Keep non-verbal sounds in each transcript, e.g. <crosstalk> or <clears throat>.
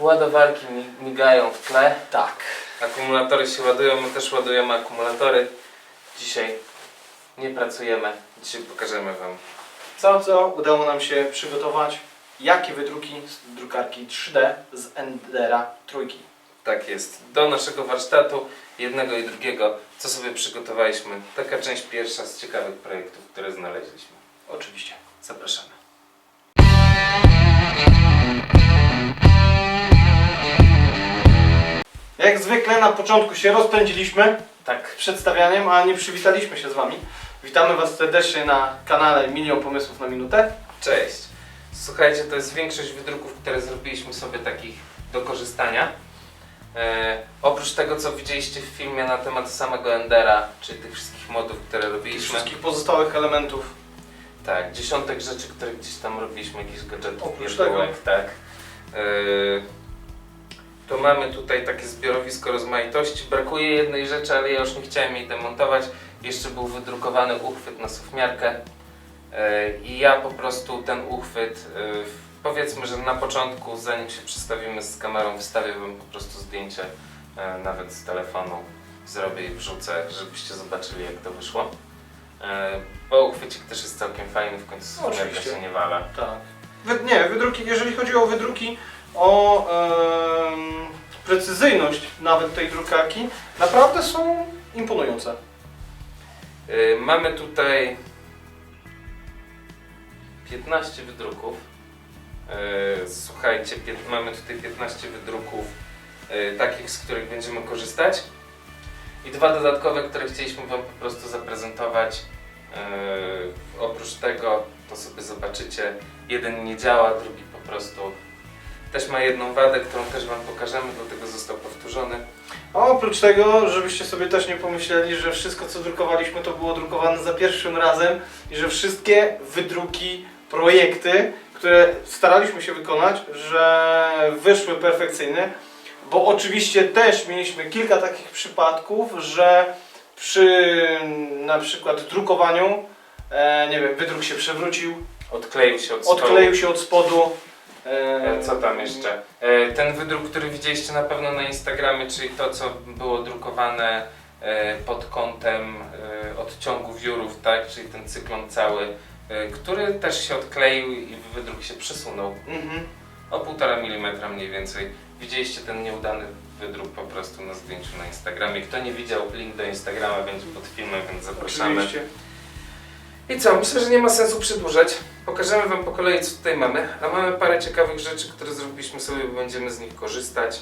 Ładowarki mi- migają w tle. Tak. Akumulatory się ładują, my też ładujemy akumulatory. Dzisiaj nie pracujemy. Dzisiaj pokażemy Wam. Co, co udało nam się przygotować? Jakie wydruki z drukarki 3D z Endera trójki? Tak jest. Do naszego warsztatu, jednego i drugiego, co sobie przygotowaliśmy. Taka część pierwsza z ciekawych projektów, które znaleźliśmy. Oczywiście. Zapraszamy. Jak zwykle na początku się rozpędziliśmy Tak, przedstawianiem, a nie przywitaliśmy się z Wami. Witamy Was serdecznie na kanale Milion Pomysłów na Minutę. cześć. Słuchajcie, to jest większość wydruków, które zrobiliśmy sobie takich do korzystania. E, oprócz tego, co widzieliście w filmie na temat samego Endera, czyli tych wszystkich modów, które robiliśmy. wszystkich pozostałych elementów. Tak, dziesiątek rzeczy, które gdzieś tam robiliśmy, jakichś gadżetów, Oprócz pierdółek, tak. Yy, to mamy tutaj takie zbiorowisko rozmaitości. Brakuje jednej rzeczy, ale ja już nie chciałem jej demontować. Jeszcze był wydrukowany uchwyt na sufmiarkę. Yy, I ja po prostu ten uchwyt, yy, powiedzmy, że na początku, zanim się przestawimy z kamerą, wstawię wam po prostu zdjęcie, yy, nawet z telefonu. Zrobię i wrzucę, żebyście zobaczyli jak to wyszło. Bo uchwycik też jest całkiem fajny, w końcu sufmiarka Oczywiście. się nie wala. Tak. Nie, wydruki, jeżeli chodzi o wydruki, o em, precyzyjność nawet tej drukarki, naprawdę są imponujące. Y, Mamy tutaj 15 wydruków. Y, Słuchajcie, mamy tutaj 15 wydruków y, takich, z których będziemy korzystać. I dwa dodatkowe, które chcieliśmy Wam po prostu zaprezentować. Y, Oprócz tego, to sobie zobaczycie, jeden nie działa, drugi po prostu też ma jedną wadę, którą też Wam pokażemy, dlatego został powtórzony. A oprócz tego, żebyście sobie też nie pomyśleli, że wszystko co drukowaliśmy to było drukowane za pierwszym razem i że wszystkie wydruki, projekty, które staraliśmy się wykonać, że wyszły perfekcyjne, bo oczywiście też mieliśmy kilka takich przypadków, że przy na przykład drukowaniu, e, nie wiem, wydruk się przewrócił, Odkleił się od odkleił się od spodu. E, Co tam jeszcze? E, Ten wydruk, który widzieliście na pewno na Instagramie, czyli to, co było drukowane e, pod kątem e, odciągu wiórów, tak? Czyli ten cyklon cały, e, który też się odkleił i wydruk się przesunął Mhm. o 1,5 mm mniej więcej. Widzieliście ten nieudany wydruk po prostu na zdjęciu na Instagramie. Kto nie widział, link do Instagrama będzie pod filmem, więc zapraszamy. Oczywiście. I co? Myślę, że nie ma sensu przedłużać. Pokażemy Wam po kolei, co tutaj mamy. A mamy parę ciekawych rzeczy, które zrobiliśmy sobie, bo będziemy z nich korzystać.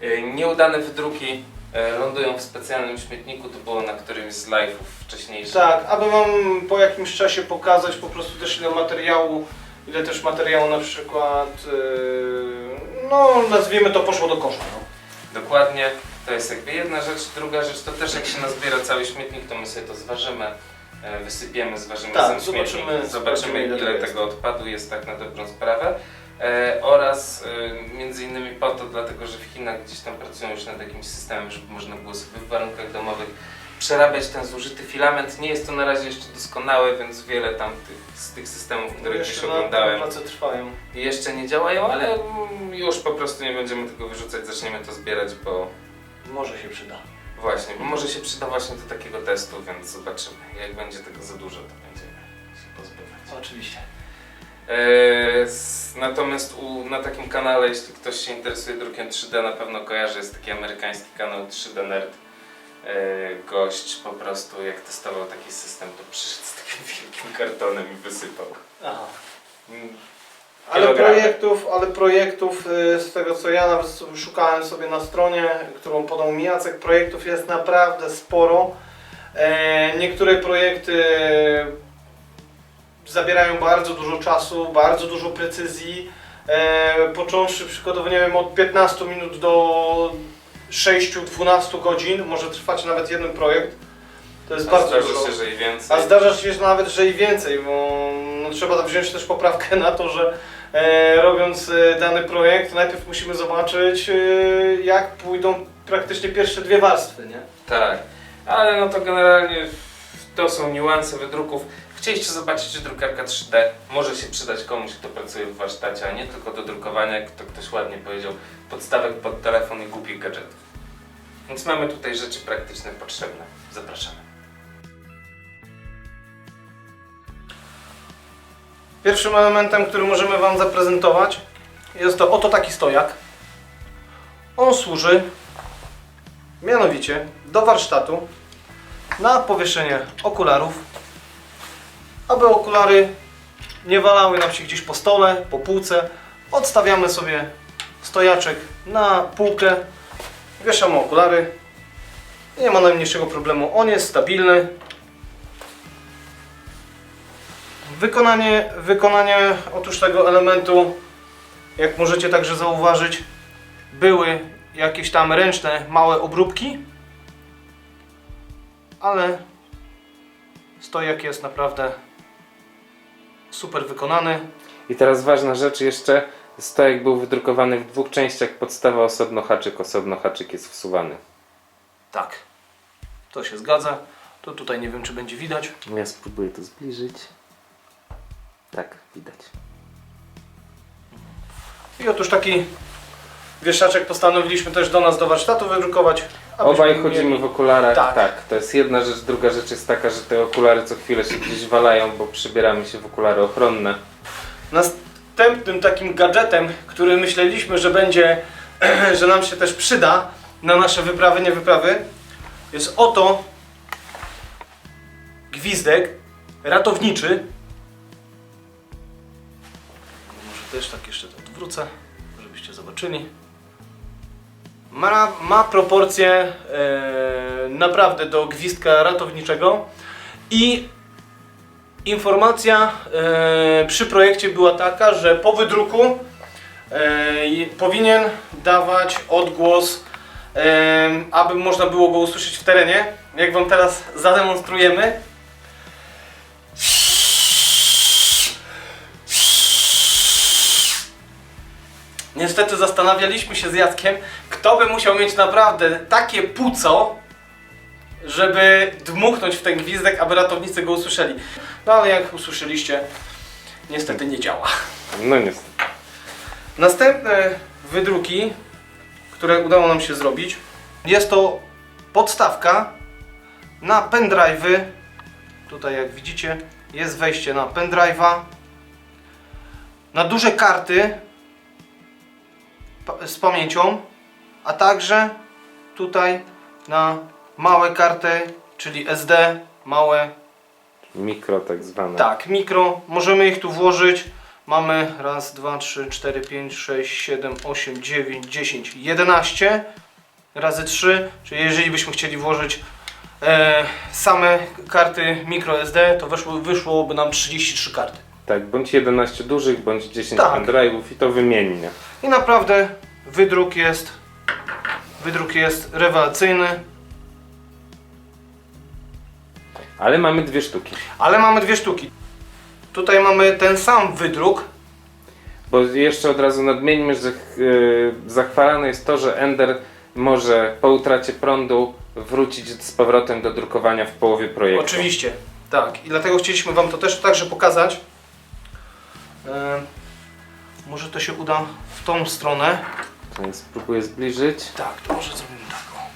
Yy, Nieudane wydruki e, lądują w specjalnym śmietniku. To było na którymś z live'ów wcześniejszych. Tak, aby Wam po jakimś czasie pokazać po prostu też ile materiału, ile też materiału na przykład, yy, no nazwijmy to poszło do kosza. No. Dokładnie. To jest jakby jedna rzecz. Druga rzecz to też jak się nazbiera cały śmietnik, to my sobie to zważymy. E, Wysypiemy, zważymy Tak, sam zobaczymy- zobaczymy zobaczymy, ile ile, tego odpadu jest tak na dobrą sprawę. E, oraz e, między innymi po to, dlatego że w Chinach gdzieś tam pracują już nad jakimś systemem, żeby można było sobie w warunkach domowych przerabiać ten zużyty filament. Nie jest to na razie jeszcze doskonałe, więc wiele tam tych, z tych systemów, które gdzieś oglądałem, Prace trwają. jeszcze nie działają, ale mm, już po prostu nie będziemy tego wyrzucać, zaczniemy to zbierać, bo Może się przyda. Właśnie, bo może się przyda właśnie do takiego testu, więc zobaczymy. Jak będzie tego za dużo, to będziemy się pozbywać. Oczywiście. Eee, s- natomiast u, na takim kanale, jeśli ktoś się interesuje drukiem 3D, na pewno kojarzy, jest taki amerykański kanał 3D Nerd. Eee, gość po prostu jak testował taki system, to przyszedł z takim wielkim kartonem i wysypał. Aha. Mm, Ale Kilogramy. projektów, ale projektów y, z tego co ja nawet sobie szukałem sobie na stronie, którą podał mi Jacek, projektów jest naprawdę sporo. E, niektóre projekty zabierają bardzo dużo czasu, bardzo dużo precyzji. E, począwszy przykładowo, nie wiem, od 15 minut do 6-12 godzin może trwać nawet jeden projekt. To jest A bardzo zdarza dużo. się, że i więcej. A zdarza się nawet, że i więcej, bo no, trzeba wziąć też poprawkę na to, że robiąc e, dany projekt, najpierw musimy zobaczyć, e, jak pójdą praktycznie pierwsze dwie warstwy, nie? Tak, ale no to generalnie to są niuanse wydruków. Chcieliście zobaczyć, czy drukarka 3D może się przydać komuś, kto pracuje w warsztacie, a nie tylko do drukowania, jak to ktoś ładnie powiedział, podstawek pod telefon i głupich gadżetów. Więc mamy tutaj rzeczy praktyczne, potrzebne. Zapraszamy. Pierwszym elementem, który możemy Wam zaprezentować jest to oto taki stojak. On służy mianowicie do warsztatu na powieszenie okularów, aby okulary nie walały nam się gdzieś po stole, po półce. Odstawiamy sobie stojaczek na półkę, wieszamy okulary. Nie ma najmniejszego problemu, on jest stabilny, Wykonanie, wykonanie otóż tego elementu, jak możecie także zauważyć, były jakieś tam ręczne małe obróbki, ale stojak jest naprawdę super wykonany. I teraz ważna rzecz jeszcze. Stojak był wydrukowany w dwóch częściach. Podstawa osobno, haczyk osobno, haczyk jest wsuwany. Tak, to się zgadza. To tutaj nie wiem, czy będzie widać. Ja spróbuję to zbliżyć. Tak, widać. I otóż taki wieszaczek postanowiliśmy też do nas do warsztatu wydrukować. abyśmy Obaj mieli- chodzimy w okularach. Tak. Tak. to jest jedna rzecz. Druga rzecz jest taka, że te okulary co chwilę się gdzieś walają, bo przybieramy się w okulary ochronne. Następnym takim gadżetem, który myśleliśmy, że będzie, <clears throat> że nam się też przyda na nasze wyprawy, nie wyprawy, jest oto gwizdek ratowniczy. Też tak jeszcze to odwrócę, żebyście zobaczyli. Ma, ma proporcje e, naprawdę do gwizdka ratowniczego i Informacja e, przy projekcie była taka, że po wydruku e, powinien dawać odgłos, e, aby można było go usłyszeć w terenie. Jak Wam teraz zademonstrujemy. Niestety zastanawialiśmy się z Jackiem, kto by musiał mieć naprawdę takie puco, żeby dmuchnąć w ten gwizdek, aby ratownicy go usłyszeli. No ale jak usłyszeliście, niestety nie działa. No niestety. Następne wydruki, które udało nam się zrobić, jest to podstawka na pendrive'y. Tutaj jak widzicie jest wejście na pendrive'a. Na duże karty z pamięcią, a także tutaj na małe karty, czyli SD, małe Mikro tak zwane. tak, mikro. Możemy ich tu włożyć. Mamy raz, dwa, trzy, cztery, pięć, sześć, siedem, osiem, dziewięć, dziesięć, jedenaście razy trzy. Czyli jeżeli byśmy chcieli włożyć e, same karty micro SD, to wyszło, wyszłoby nam 33 karty. Tak, bądź 11 dużych, bądź 10 Tak. pendrive'ów i to wymiennie. I naprawdę wydruk jest wydruk jest rewelacyjny, Ale mamy dwie sztuki. ale mamy dwie sztuki. Tutaj mamy ten sam wydruk, Bo jeszcze od razu nadmieńmy, że yy, zachwalane jest to, że Ender może po utracie prądu wrócić z powrotem do drukowania w połowie projektu. Oczywiście, tak. I dlatego chcieliśmy Wam to też także pokazać. E, może to się uda w tą stronę. Ja Spróbuję zbliżyć. Tak, to może zrobimy tak. o.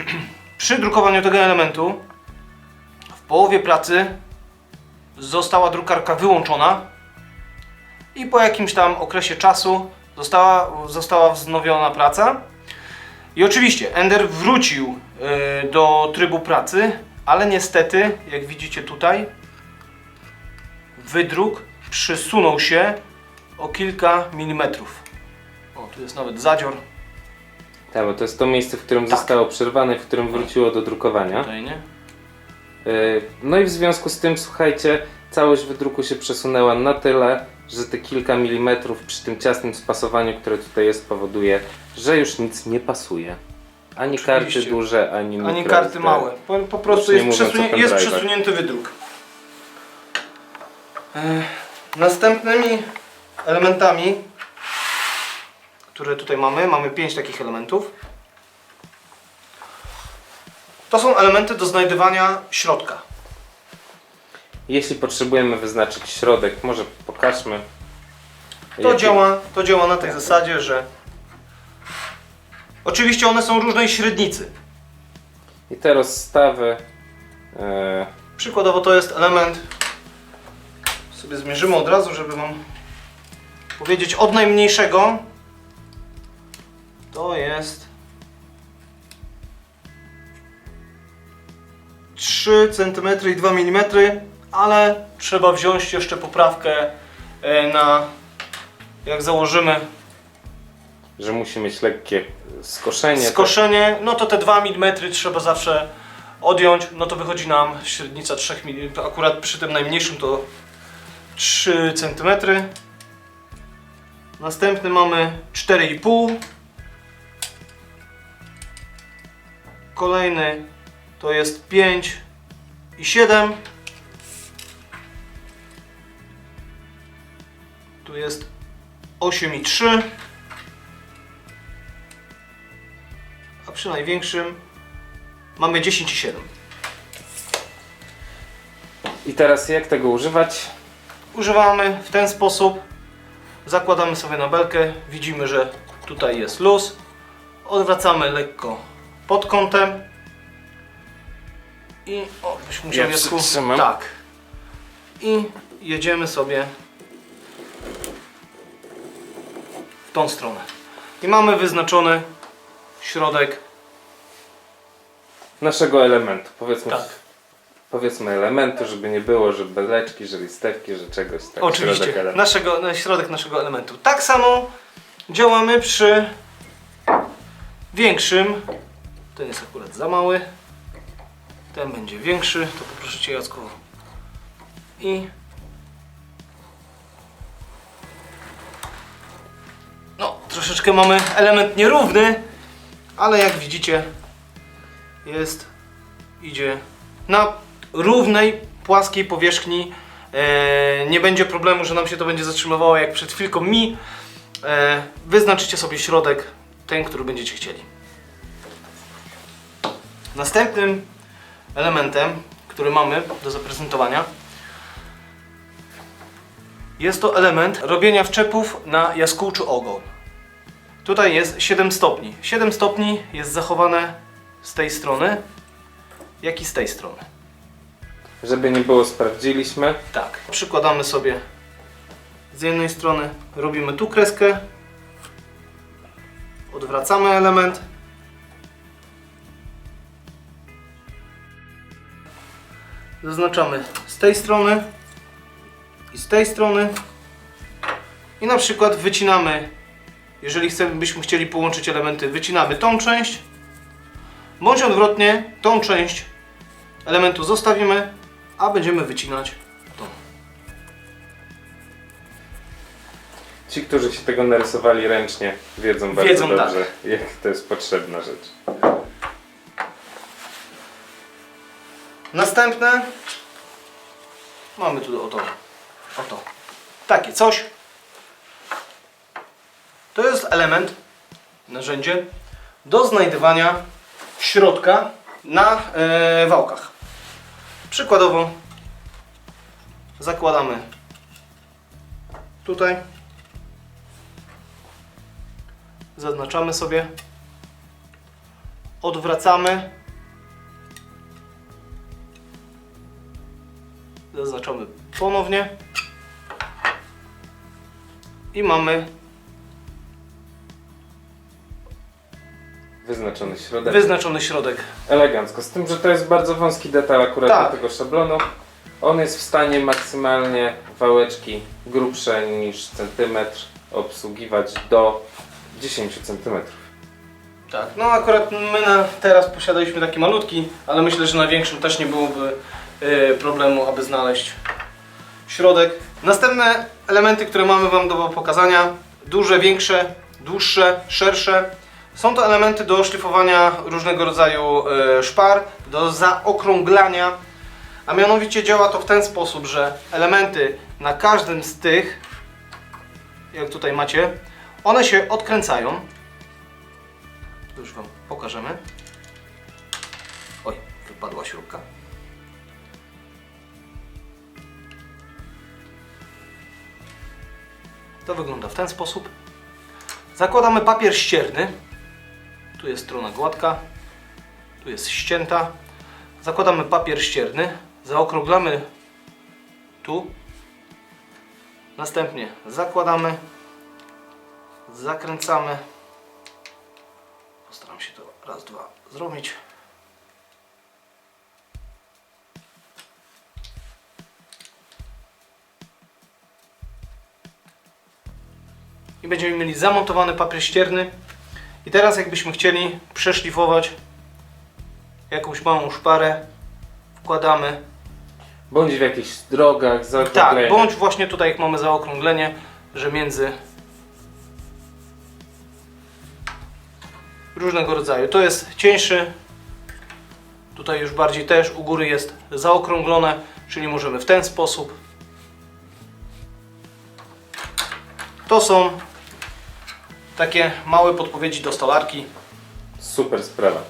<clears throat> Przy drukowaniu tego elementu w połowie pracy została drukarka wyłączona i po jakimś tam okresie czasu została, została wznowiona praca. I oczywiście Ender wrócił y, do trybu pracy, ale niestety, jak widzicie tutaj, wydruk przysunął się o kilka milimetrów. O, tu jest nawet zadzior. Tak, bo to jest to miejsce, w którym Tak. zostało przerwane, w którym wróciło do drukowania. Tutaj, nie? Yy, No i w związku z tym, słuchajcie, całość wydruku się przesunęła na tyle, że te kilka milimetrów przy tym ciasnym spasowaniu, które tutaj jest, powoduje, że już nic nie pasuje. Ani karty Oczywiście. duże, ani Ani karty SD. małe. Po, po prostu Już nie jest, mówiąc o jest przesunięty wydruk. E, następnymi elementami, które tutaj mamy, mamy pięć takich elementów. To są elementy do znajdywania środka. Jeśli potrzebujemy wyznaczyć środek, może pokażmy. To Jaki- działa, to działa na tej zasadzie, że oczywiście one są różnej średnicy. I te rozstawy. E, Przykładowo to jest element, sobie zmierzymy od razu, żeby Wam powiedzieć od najmniejszego. To jest 3 cm i 2 mm, ale trzeba wziąć jeszcze poprawkę e, na jak założymy że musi mieć lekkie skoszenie. skoszenie, no to te 2 mm trzeba zawsze odjąć, no to wychodzi nam średnica 3 mm, akurat przy tym najmniejszym to 3 cm. Następny mamy 4,5. Kolejny to jest 5 i 7. Tu jest 8 i 3. a przy największym mamy 10 i 7. I teraz jak tego używać? Używamy w ten sposób. Zakładamy sobie na belkę, widzimy, że tutaj jest luz. Odwracamy lekko pod kątem. I o, byś musiał Ja Jacku-. Tak. I jedziemy sobie w tą stronę. I mamy wyznaczony środek. Naszego elementu. Powiedzmy, Tak. Powiedzmy elementu, żeby nie było, że beleczki, że listewki, że czegoś tak. Oczywiście, środek elementu. naszego, na środek naszego elementu. Tak samo działamy przy większym. Ten jest akurat za mały. Ten będzie większy. To poproszę Cię Jacku. I no, troszeczkę mamy element nierówny, ale jak widzicie jest, idzie na równej, płaskiej powierzchni. E, nie będzie problemu, że nam się to będzie zatrzymywało jak przed chwilką mi. E, wyznaczycie sobie środek, ten, który będziecie chcieli. Następnym elementem, który mamy do zaprezentowania, jest to element robienia wczepów na jaskółczy ogon. Tutaj jest 7 stopni. 7 stopni jest zachowane z tej strony, jak i z tej strony. Żeby nie było, sprawdziliśmy. Tak. Przykładamy sobie z jednej strony, robimy tu kreskę, odwracamy element. Zaznaczamy z tej strony i z tej strony. I na przykład wycinamy, jeżeli byśmy chcieli połączyć elementy, wycinamy tą część, bądź odwrotnie, tą część elementu zostawimy, a będziemy wycinać tą. Ci, którzy się tego narysowali ręcznie, wiedzą bardzo Wiedzą, tak. dobrze, jak to jest potrzebna rzecz. Następne mamy tu oto, oto takie coś. To jest element, narzędzie do znajdywania środka na e, wałkach. Przykładowo zakładamy tutaj, zaznaczamy sobie, odwracamy. Zaznaczamy ponownie. I mamy Wyznaczony środek. wyznaczony środek. Elegancko. Z tym, że to jest bardzo wąski detal akurat Tak. do tego szablonu. On jest w stanie maksymalnie wałeczki grubsze niż centymetr obsługiwać do 10 centymetrów. Tak, no akurat my na teraz posiadaliśmy taki malutki, ale myślę, że na większym też nie byłoby y, problemu, aby znaleźć środek. Następne elementy, które mamy Wam do pokazania, duże, większe, dłuższe, szersze. Są to elementy do szlifowania różnego rodzaju e, szpar, do zaokrąglania, a mianowicie działa to w ten sposób, że elementy na każdym z tych, jak tutaj macie, one się odkręcają. To już Wam pokażemy. Oj, wypadła śrubka. To wygląda w ten sposób. Zakładamy papier ścierny. Tu jest strona gładka, tu jest ścięta. Zakładamy papier ścierny, zaokrąglamy tu. Następnie zakładamy, zakręcamy. Postaram się to raz, dwa zrobić. I będziemy mieli zamontowany papier ścierny. I teraz jakbyśmy chcieli przeszlifować jakąś małą szparę, wkładamy. Bądź w jakichś drogach, Tak, zaokrąglenia. bądź właśnie tutaj jak mamy zaokrąglenie, że między różnego rodzaju. To jest cieńszy, tutaj już bardziej też, u góry jest zaokrąglone, czyli możemy w ten sposób. To są takie małe podpowiedzi do stolarki. Super sprawa.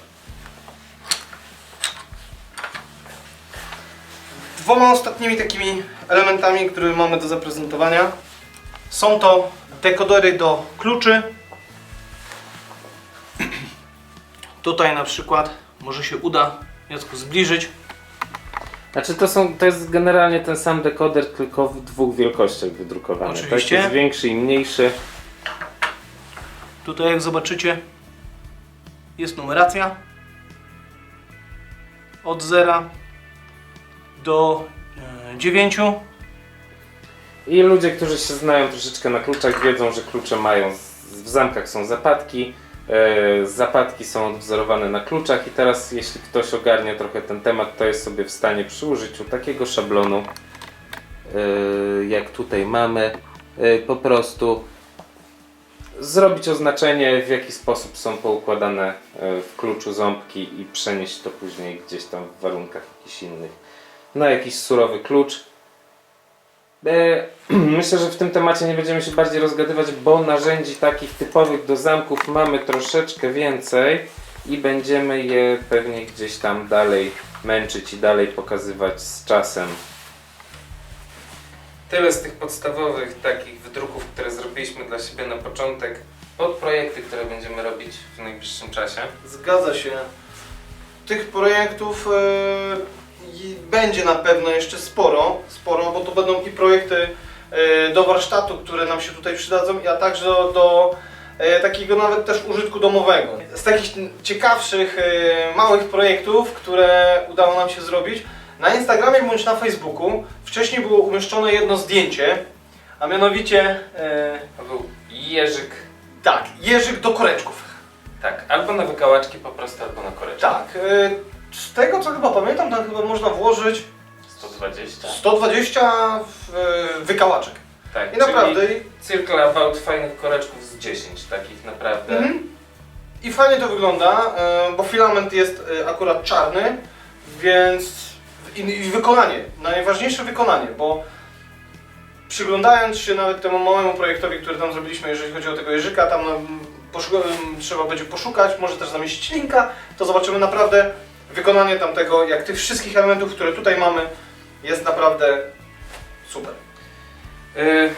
Dwoma ostatnimi takimi elementami, które mamy do zaprezentowania są to dekodery do kluczy. <clears throat> Tutaj na przykład może się uda Jacku zbliżyć. Znaczy to są, to jest generalnie ten sam dekoder, tylko w dwóch wielkościach wydrukowany. Oczywiście. Tak jest większy i mniejszy. Tutaj jak zobaczycie jest numeracja od 0 do e, 9. I ludzie, którzy się znają troszeczkę na kluczach, wiedzą, że klucze mają, w zamkach są zapadki, e, zapadki są odwzorowane na kluczach i teraz jeśli ktoś ogarnia trochę ten temat, to jest sobie w stanie przy użyciu takiego szablonu, e, jak tutaj mamy, e, po prostu zrobić oznaczenie, w jaki sposób są poukładane e, w kluczu ząbki i przenieść to później gdzieś tam w warunkach jakichś innych na jakiś surowy klucz. E, <clears throat> Myślę, że w tym temacie nie będziemy się bardziej rozgadywać, bo narzędzi takich typowych do zamków mamy troszeczkę więcej i będziemy je pewnie gdzieś tam dalej męczyć i dalej pokazywać z czasem. Tyle z tych podstawowych takich wydruków, które zrobiliśmy dla siebie na początek, pod projekty, które będziemy robić w najbliższym czasie. Zgadza się. Tych projektów i będzie na pewno jeszcze sporo, sporo, bo to będą i projekty e, do warsztatu, które nam się tutaj przydadzą, a także do, do e, takiego nawet też użytku domowego. Z takich ciekawszych, e, małych projektów, które udało nam się zrobić, na Instagramie bądź na Facebooku wcześniej było umieszczone jedno zdjęcie, a mianowicie e, To był Jerzyk, tak, jeżyk do koreczków. tak, albo na wykałaczki po prostu, albo na koreczki. Tak, e, z tego co chyba pamiętam, tam chyba można włożyć 120. 120 w, e, wykałaczek. Tak, I naprawdę. czyli Circle about fajnych koreczków z 10 takich naprawdę. Mhm. I fajnie to wygląda, e, bo filament jest e, akurat czarny, więc i, i wykonanie, najważniejsze wykonanie, bo przyglądając się nawet temu małemu projektowi, który tam zrobiliśmy, jeżeli chodzi o tego jeżyka, tam no, trzeba będzie poszukać, może też zamieścić linka, to zobaczymy naprawdę wykonanie tamtego, jak tych wszystkich elementów, które tutaj mamy, jest naprawdę super. Y,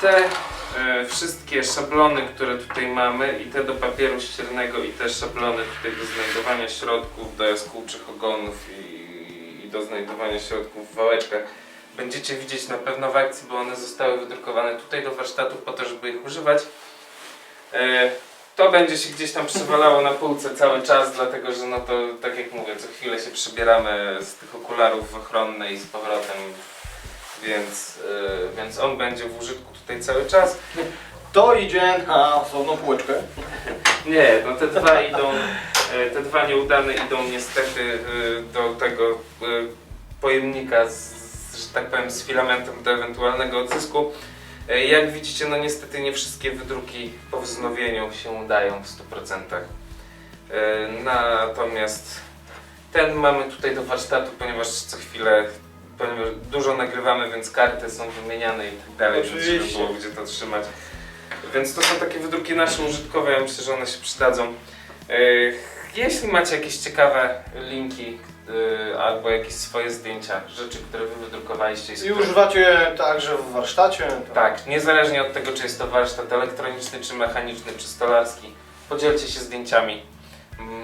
Te y, wszystkie szablony, które tutaj mamy i te do papieru ściernego i te szablony tutaj do znajdowania środków, do jaskółczych ogonów i, i do znajdowania środków w wałeczkach będziecie widzieć na pewno w akcji, bo one zostały wydrukowane tutaj do warsztatu po to, żeby ich używać. Y, To będzie się gdzieś tam przewalało na półce cały czas, dlatego że no to tak jak mówię, co chwilę się przebieramy z tych okularów w ochronne i z powrotem, więc, y, więc on będzie w użytku tutaj cały czas. To idzie na osobną półeczkę. <laughs> Nie, no te dwa idą, e, te dwa nieudane idą niestety e, do tego e, pojemnika z, z, że tak powiem, z filamentem do ewentualnego odzysku. E, Jak widzicie, no niestety nie wszystkie wydruki po wznowieniu się udają w 100%. E, Natomiast ten mamy tutaj do warsztatu, ponieważ co chwilę ponieważ dużo nagrywamy, więc karty są wymieniane i tak dalej, żeby było gdzie to trzymać. Więc to są takie wydruki nasze użytkowe, ja myślę, że one się przydadzą. Jeśli macie jakieś ciekawe linki, y, albo jakieś swoje zdjęcia, rzeczy, które wy wydrukowaliście. i z I których- używacie także w warsztacie. to- Tak, niezależnie od tego, czy jest to warsztat elektroniczny, czy mechaniczny, czy stolarski, podzielcie się zdjęciami.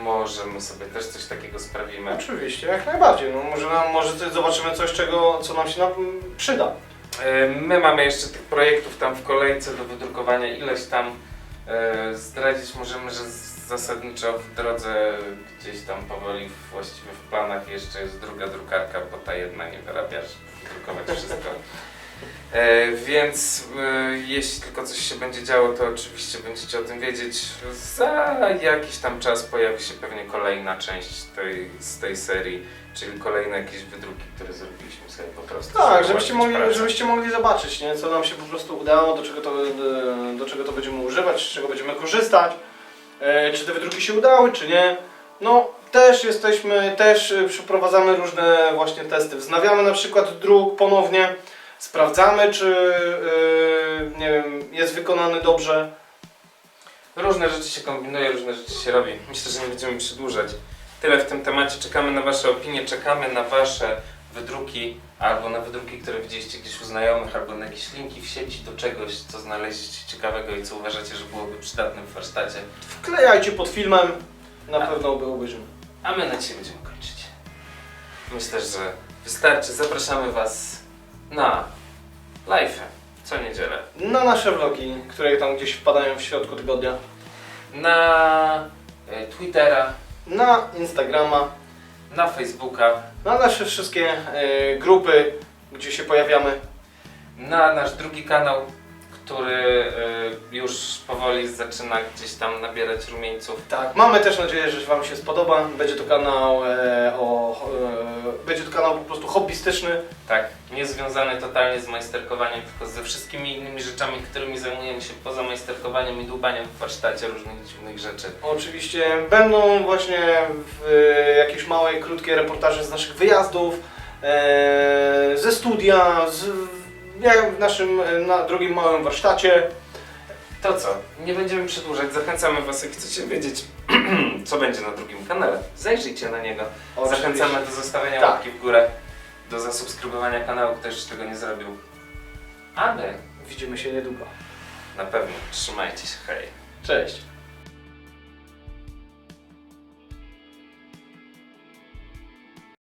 Może my sobie też coś takiego sprawimy. Oczywiście, jak najbardziej. No, może, nam, może coś, zobaczymy coś, czego, co nam się nam przyda. E, My mamy jeszcze tych projektów tam w kolejce do wydrukowania ileś tam. E, Zdradzić możemy, że z- zasadniczo w drodze gdzieś tam powoli właściwie w planach jeszcze jest druga drukarka, bo ta jedna nie wyrabia, żeby wydrukować wszystko. E, Więc e, jeśli tylko coś się będzie działo, to oczywiście będziecie o tym wiedzieć. Za jakiś tam czas pojawi się pewnie kolejna część tej, z tej serii, czyli kolejne jakieś wydruki, które zrobiliśmy sobie po prostu. Tak, żeby żebyście mogli, pracę. żebyście mogli zobaczyć, nie? co nam się po prostu udało, do czego to, do czego to będziemy używać, z czego będziemy korzystać, e, czy te wydruki się udały, czy nie. No, też jesteśmy, też e, przeprowadzamy różne właśnie testy. Wznawiamy na przykład druk ponownie, sprawdzamy, czy e, nie wiem, jest wykonany dobrze. Różne rzeczy się kombinuje, różne rzeczy się robi. Myślę, że nie będziemy przedłużać. Tyle w tym temacie. Czekamy na Wasze opinie, czekamy na Wasze wydruki, albo na wydruki, które widzieliście gdzieś u znajomych, albo na jakieś linki w sieci do czegoś, co znaleźliście ciekawego i co uważacie, że byłoby przydatne w warsztacie. Wklejajcie pod filmem, na A. pewno go obejrzymy. A my na dzisiaj będziemy kończyć. Myślę, że wystarczy. Zapraszamy Was na live co niedzielę. Na nasze vlogi, które tam gdzieś wpadają w środku tygodnia. Na e, Twittera, Na Instagrama, na Facebooka, na nasze wszystkie e, grupy, gdzie się pojawiamy. na nasz drugi kanał, który y, już powoli zaczyna gdzieś tam nabierać rumieńców. Tak, mamy też nadzieję, że Wam się spodoba. Będzie to kanał e, o, e, będzie to kanał po prostu hobbystyczny. Tak, nie związany totalnie z majsterkowaniem, tylko ze wszystkimi innymi rzeczami, którymi zajmujemy się poza majsterkowaniem i dłubaniem w warsztacie różnych dziwnych rzeczy. Oczywiście będą właśnie w, e, jakieś małe, krótkie reportaże z naszych wyjazdów, e, ze studia, z, w naszym e, na drugim małym warsztacie. To co? Nie będziemy przedłużać. Zachęcamy Was, jak chcecie wiedzieć, <clears throat> co będzie na drugim kanale. Zajrzyjcie na niego. Zachęcamy do zostawienia Tak. łapki w górę, do zasubskrybowania kanału, kto jeszcze tego nie zrobił. A my Widzimy się niedługo. na pewno trzymajcie się, hej. Cześć.